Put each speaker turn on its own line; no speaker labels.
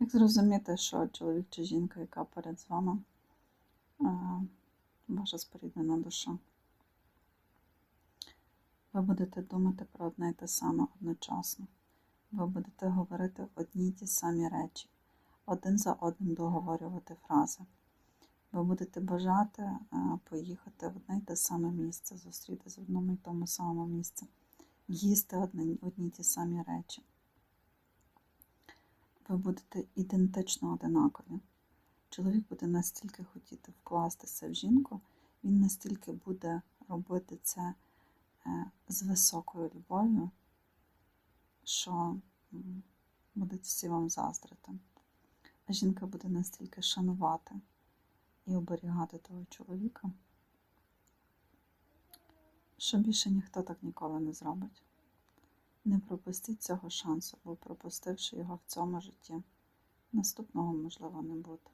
Як зрозуміти, що чоловік чи жінка, яка перед з вами, ваша споріднена душа? Ви будете думати про одне і те саме одночасно. Ви будете говорити одні й ті самі речі, один за одним договорювати фрази. Ви будете бажати поїхати в одне й те саме місце, зустрітися в одному й тому самому місці, їсти одні й ті самі речі. Ви будете ідентично одинакові. Чоловік буде настільки хотіти вкластися в жінку, він настільки буде робити це е, з високою любов'ю, що будуть всі вам заздрити. А жінка буде настільки шанувати і оберігати того чоловіка, що більше ніхто так ніколи не зробить. Не пропустіть цього шансу, бо пропустивши його в цьому житті, наступного можливо не буде.